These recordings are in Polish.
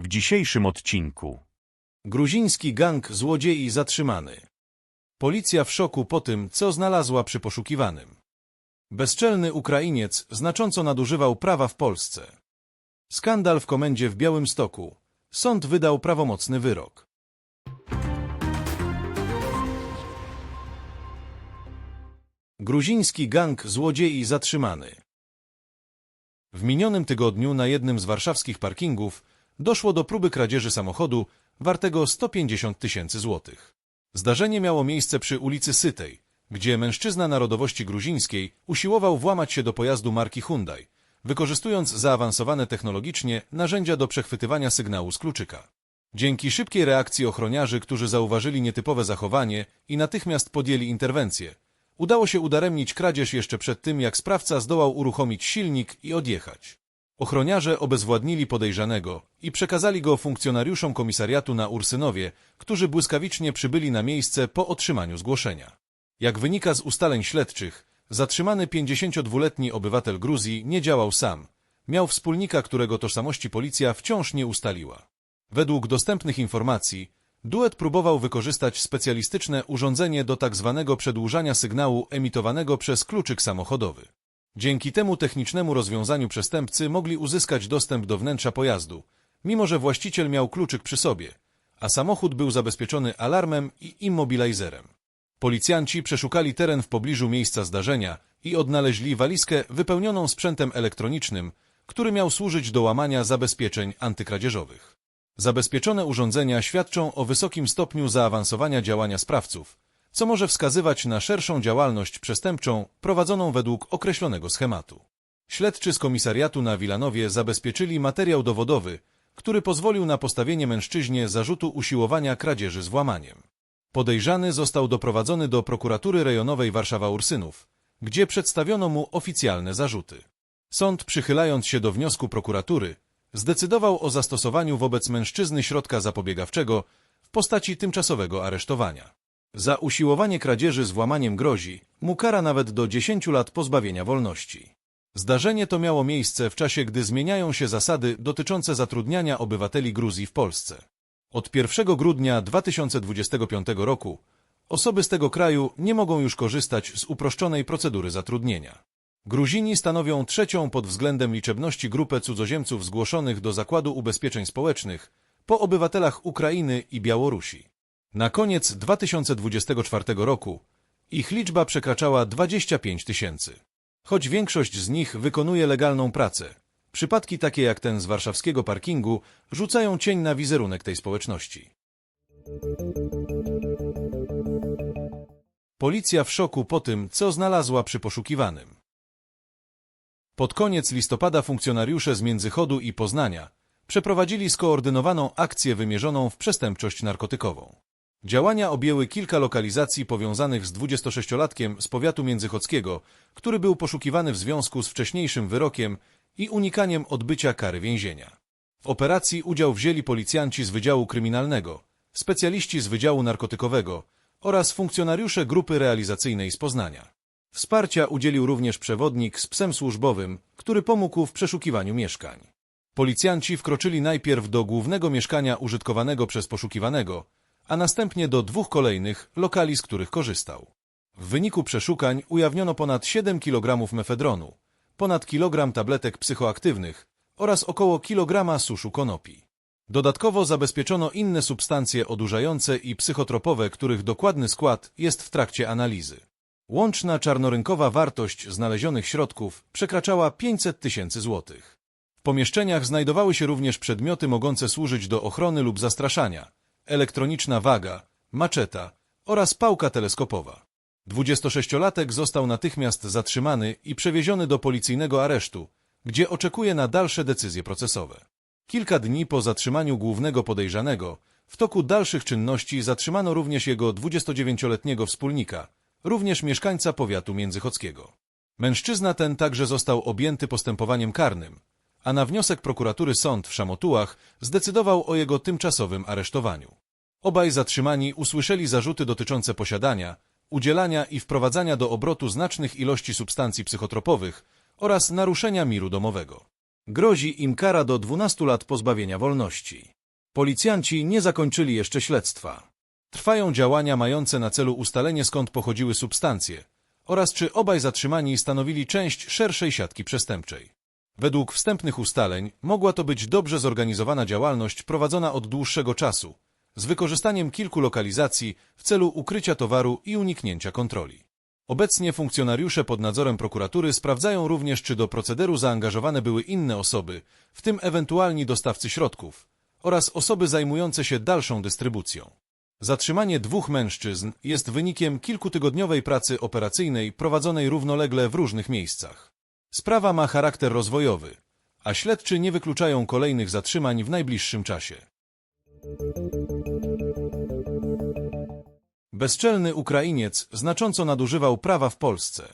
W dzisiejszym odcinku Gruziński gang złodziei zatrzymany. Policja w szoku po tym, co znalazła przy poszukiwanym. Bezczelny Ukrainiec znacząco nadużywał prawa w Polsce. Skandal w komendzie w Białymstoku. Sąd wydał prawomocny wyrok. Gruziński gang złodziei zatrzymany. W minionym tygodniu na jednym z warszawskich parkingów doszło do próby kradzieży samochodu wartego 150 tysięcy złotych. Zdarzenie miało miejsce przy ulicy Sytej, gdzie mężczyzna narodowości gruzińskiej usiłował włamać się do pojazdu marki Hyundai, wykorzystując zaawansowane technologicznie narzędzia do przechwytywania sygnału z kluczyka. Dzięki szybkiej reakcji ochroniarzy, którzy zauważyli nietypowe zachowanie i natychmiast podjęli interwencję, udało się udaremnić kradzież jeszcze przed tym, jak sprawca zdołał uruchomić silnik i odjechać. Ochroniarze obezwładnili podejrzanego i przekazali go funkcjonariuszom komisariatu na Ursynowie, którzy błyskawicznie przybyli na miejsce po otrzymaniu zgłoszenia. Jak wynika z ustaleń śledczych, zatrzymany 52-letni obywatel Gruzji nie działał sam. Miał wspólnika, którego tożsamości policja wciąż nie ustaliła. Według dostępnych informacji, duet próbował wykorzystać specjalistyczne urządzenie do tak zwanego przedłużania sygnału emitowanego przez kluczyk samochodowy. Dzięki temu technicznemu rozwiązaniu przestępcy mogli uzyskać dostęp do wnętrza pojazdu, mimo że właściciel miał kluczyk przy sobie, a samochód był zabezpieczony alarmem i immobilizerem. Policjanci przeszukali teren w pobliżu miejsca zdarzenia i odnaleźli walizkę wypełnioną sprzętem elektronicznym, który miał służyć do łamania zabezpieczeń antykradzieżowych. Zabezpieczone urządzenia świadczą o wysokim stopniu zaawansowania działania sprawców, co może wskazywać na szerszą działalność przestępczą prowadzoną według określonego schematu. Śledczy z komisariatu na Wilanowie zabezpieczyli materiał dowodowy, który pozwolił na postawienie mężczyźnie zarzutu usiłowania kradzieży z włamaniem. Podejrzany został doprowadzony do prokuratury rejonowej Warszawa-Ursynów, gdzie przedstawiono mu oficjalne zarzuty. Sąd, przychylając się do wniosku prokuratury, zdecydował o zastosowaniu wobec mężczyzny środka zapobiegawczego w postaci tymczasowego aresztowania. Za usiłowanie kradzieży z włamaniem grozi mu kara nawet do 10 lat pozbawienia wolności. Zdarzenie to miało miejsce w czasie, gdy zmieniają się zasady dotyczące zatrudniania obywateli Gruzji w Polsce. Od 1 grudnia 2025 roku osoby z tego kraju nie mogą już korzystać z uproszczonej procedury zatrudnienia. Gruzini stanowią trzecią pod względem liczebności grupę cudzoziemców zgłoszonych do Zakładu Ubezpieczeń Społecznych po obywatelach Ukrainy i Białorusi. Na koniec 2024 roku ich liczba przekraczała 25 tysięcy. Choć większość z nich wykonuje legalną pracę, przypadki takie jak ten z warszawskiego parkingu rzucają cień na wizerunek tej społeczności. Policja w szoku po tym, co znalazła przy poszukiwanym. Pod koniec listopada funkcjonariusze z Międzychodu i Poznania przeprowadzili skoordynowaną akcję wymierzoną w przestępczość narkotykową. Działania objęły kilka lokalizacji powiązanych z 26-latkiem z powiatu międzychodzkiego, który był poszukiwany w związku z wcześniejszym wyrokiem i unikaniem odbycia kary więzienia. W operacji udział wzięli policjanci z Wydziału Kryminalnego, specjaliści z Wydziału Narkotykowego oraz funkcjonariusze grupy realizacyjnej z Poznania. Wsparcia udzielił również przewodnik z psem służbowym, który pomógł w przeszukiwaniu mieszkań. Policjanci wkroczyli najpierw do głównego mieszkania użytkowanego przez poszukiwanego, a następnie do dwóch kolejnych lokali, z których korzystał. W wyniku przeszukań ujawniono ponad 7 kg mefedronu, ponad kilogram tabletek psychoaktywnych oraz około kilograma suszu konopi. Dodatkowo zabezpieczono inne substancje odurzające i psychotropowe, których dokładny skład jest w trakcie analizy. Łączna czarnorynkowa wartość znalezionych środków przekraczała 500 tysięcy złotych. W pomieszczeniach znajdowały się również przedmioty mogące służyć do ochrony lub zastraszania, elektroniczna waga, maczeta oraz pałka teleskopowa. 26-latek został natychmiast zatrzymany i przewieziony do policyjnego aresztu, gdzie oczekuje na dalsze decyzje procesowe. Kilka dni po zatrzymaniu głównego podejrzanego, w toku dalszych czynności zatrzymano również jego 29-letniego wspólnika, również mieszkańca powiatu międzychodzkiego. Mężczyzna ten także został objęty postępowaniem karnym, a na wniosek prokuratury sąd w Szamotułach zdecydował o jego tymczasowym aresztowaniu. Obaj zatrzymani usłyszeli zarzuty dotyczące posiadania, udzielania i wprowadzania do obrotu znacznych ilości substancji psychotropowych oraz naruszenia miru domowego. Grozi im kara do 12 lat pozbawienia wolności. Policjanci nie zakończyli jeszcze śledztwa. Trwają działania mające na celu ustalenie skąd pochodziły substancje oraz czy obaj zatrzymani stanowili część szerszej siatki przestępczej. Według wstępnych ustaleń mogła to być dobrze zorganizowana działalność prowadzona od dłuższego czasu, z wykorzystaniem kilku lokalizacji w celu ukrycia towaru i uniknięcia kontroli. Obecnie funkcjonariusze pod nadzorem prokuratury sprawdzają również, czy do procederu zaangażowane były inne osoby, w tym ewentualni dostawcy środków, oraz osoby zajmujące się dalszą dystrybucją. Zatrzymanie dwóch mężczyzn jest wynikiem kilkutygodniowej pracy operacyjnej prowadzonej równolegle w różnych miejscach. Sprawa ma charakter rozwojowy, a śledczy nie wykluczają kolejnych zatrzymań w najbliższym czasie. Bezczelny Ukrainiec znacząco nadużywał prawa w Polsce.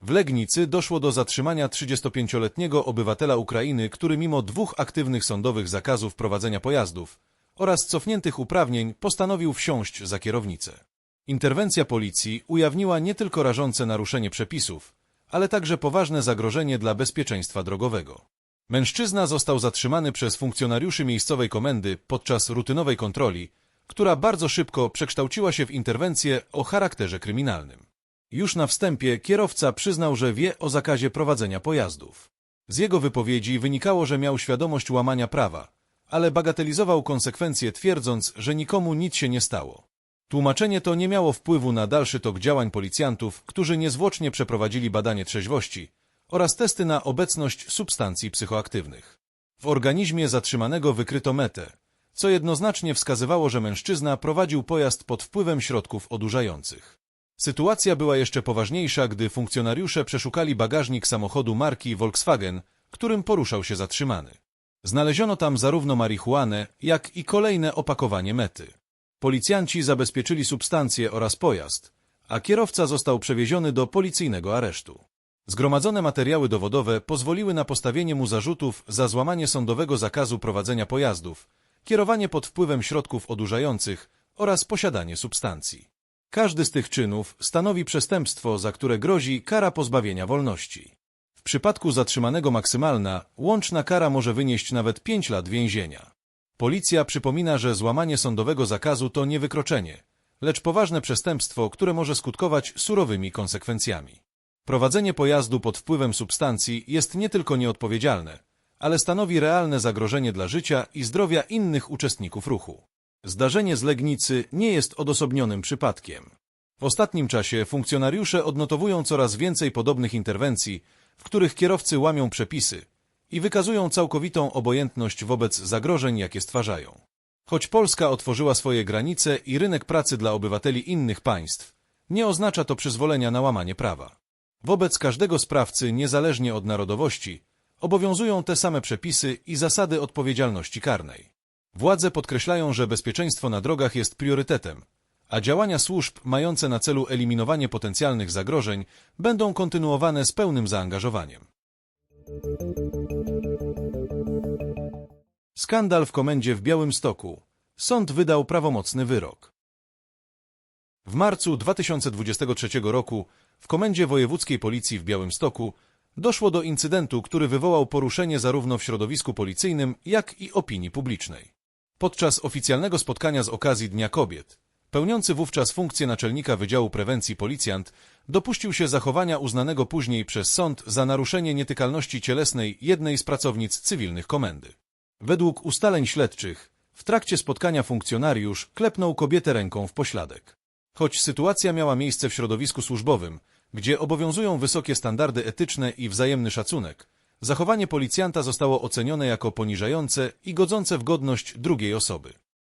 W Legnicy doszło do zatrzymania 35-letniego obywatela Ukrainy, który mimo dwóch aktywnych sądowych zakazów prowadzenia pojazdów oraz cofniętych uprawnień postanowił wsiąść za kierownicę. Interwencja policji ujawniła nie tylko rażące naruszenie przepisów, ale także poważne zagrożenie dla bezpieczeństwa drogowego. Mężczyzna został zatrzymany przez funkcjonariuszy miejscowej komendy podczas rutynowej kontroli, która bardzo szybko przekształciła się w interwencję o charakterze kryminalnym. Już na wstępie kierowca przyznał, że wie o zakazie prowadzenia pojazdów. Z jego wypowiedzi wynikało, że miał świadomość łamania prawa, ale bagatelizował konsekwencje, twierdząc, że nikomu nic się nie stało. Tłumaczenie to nie miało wpływu na dalszy tok działań policjantów, którzy niezwłocznie przeprowadzili badanie trzeźwości oraz testy na obecność substancji psychoaktywnych. W organizmie zatrzymanego wykryto metę, co jednoznacznie wskazywało, że mężczyzna prowadził pojazd pod wpływem środków odurzających. Sytuacja była jeszcze poważniejsza, gdy funkcjonariusze przeszukali bagażnik samochodu marki Volkswagen, którym poruszał się zatrzymany. Znaleziono tam zarówno marihuanę, jak i kolejne opakowanie mety. Policjanci zabezpieczyli substancje oraz pojazd, a kierowca został przewieziony do policyjnego aresztu. Zgromadzone materiały dowodowe pozwoliły na postawienie mu zarzutów za złamanie sądowego zakazu prowadzenia pojazdów, kierowanie pod wpływem środków odurzających oraz posiadanie substancji. Każdy z tych czynów stanowi przestępstwo, za które grozi kara pozbawienia wolności. W przypadku zatrzymanego maksymalna łączna kara może wynieść nawet 5 lat więzienia. Policja przypomina, że złamanie sądowego zakazu to nie wykroczenie, lecz poważne przestępstwo, które może skutkować surowymi konsekwencjami. Prowadzenie pojazdu pod wpływem substancji jest nie tylko nieodpowiedzialne, ale stanowi realne zagrożenie dla życia i zdrowia innych uczestników ruchu. Zdarzenie z Legnicy nie jest odosobnionym przypadkiem. W ostatnim czasie funkcjonariusze odnotowują coraz więcej podobnych interwencji, w których kierowcy łamią przepisy i wykazują całkowitą obojętność wobec zagrożeń, jakie stwarzają. Choć Polska otworzyła swoje granice i rynek pracy dla obywateli innych państw, nie oznacza to przyzwolenia na łamanie prawa. Wobec każdego sprawcy, niezależnie od narodowości, obowiązują te same przepisy i zasady odpowiedzialności karnej. Władze podkreślają, że bezpieczeństwo na drogach jest priorytetem, a działania służb mające na celu eliminowanie potencjalnych zagrożeń będą kontynuowane z pełnym zaangażowaniem. Skandal w komendzie w Białymstoku. Sąd wydał prawomocny wyrok. W marcu 2023 roku w Komendzie Wojewódzkiej Policji w Białymstoku doszło do incydentu, który wywołał poruszenie zarówno w środowisku policyjnym, jak i opinii publicznej. Podczas oficjalnego spotkania z okazji Dnia Kobiet, pełniący wówczas funkcję naczelnika Wydziału Prewencji policjant dopuścił się zachowania uznanego później przez sąd za naruszenie nietykalności cielesnej jednej z pracownic cywilnych komendy. Według ustaleń śledczych, w trakcie spotkania funkcjonariusz klepnął kobietę ręką w pośladek. Choć sytuacja miała miejsce w środowisku służbowym, gdzie obowiązują wysokie standardy etyczne i wzajemny szacunek, zachowanie policjanta zostało ocenione jako poniżające i godzące w godność drugiej osoby.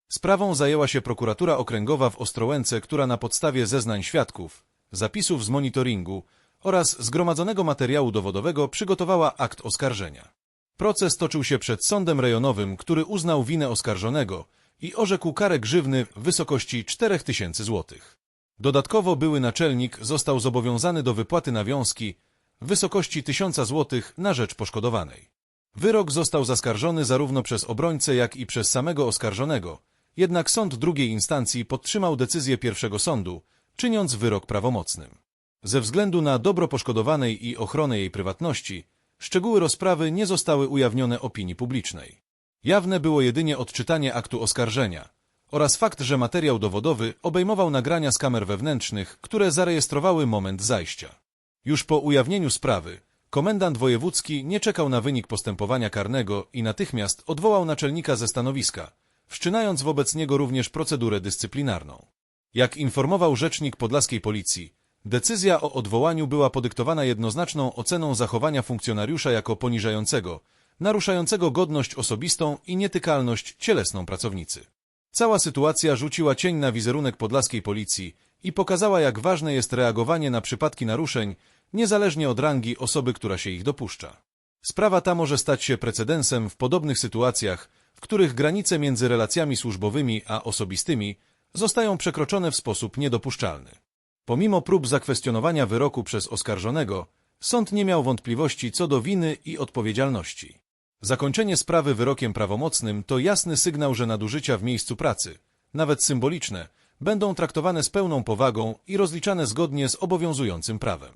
Sprawą zajęła się prokuratura okręgowa w Ostrołęce, która na podstawie zeznań świadków, zapisów z monitoringu oraz zgromadzonego materiału dowodowego przygotowała akt oskarżenia. Proces toczył się przed sądem rejonowym, który uznał winę oskarżonego i orzekł karę grzywny w wysokości 4000 złotych. Dodatkowo były naczelnik został zobowiązany do wypłaty nawiązki w wysokości 1000 złotych na rzecz poszkodowanej. Wyrok został zaskarżony zarówno przez obrońcę, jak i przez samego oskarżonego, jednak sąd drugiej instancji podtrzymał decyzję pierwszego sądu, czyniąc wyrok prawomocnym. Ze względu na dobro poszkodowanej i ochronę jej prywatności, Szczegóły rozprawy nie zostały ujawnione opinii publicznej. Jawne było jedynie odczytanie aktu oskarżenia oraz fakt, że materiał dowodowy obejmował nagrania z kamer wewnętrznych, które zarejestrowały moment zajścia. Już po ujawnieniu sprawy, komendant wojewódzki nie czekał na wynik postępowania karnego i natychmiast odwołał naczelnika ze stanowiska, wszczynając wobec niego również procedurę dyscyplinarną. Jak informował rzecznik podlaskiej policji, decyzja o odwołaniu była podyktowana jednoznaczną oceną zachowania funkcjonariusza jako poniżającego, naruszającego godność osobistą i nietykalność cielesną pracownicy. Cała sytuacja rzuciła cień na wizerunek podlaskiej policji i pokazała, jak ważne jest reagowanie na przypadki naruszeń, niezależnie od rangi osoby, która się ich dopuszcza. Sprawa ta może stać się precedensem w podobnych sytuacjach, w których granice między relacjami służbowymi a osobistymi zostają przekroczone w sposób niedopuszczalny. Pomimo prób zakwestionowania wyroku przez oskarżonego, sąd nie miał wątpliwości co do winy i odpowiedzialności. Zakończenie sprawy wyrokiem prawomocnym to jasny sygnał, że nadużycia w miejscu pracy, nawet symboliczne, będą traktowane z pełną powagą i rozliczane zgodnie z obowiązującym prawem.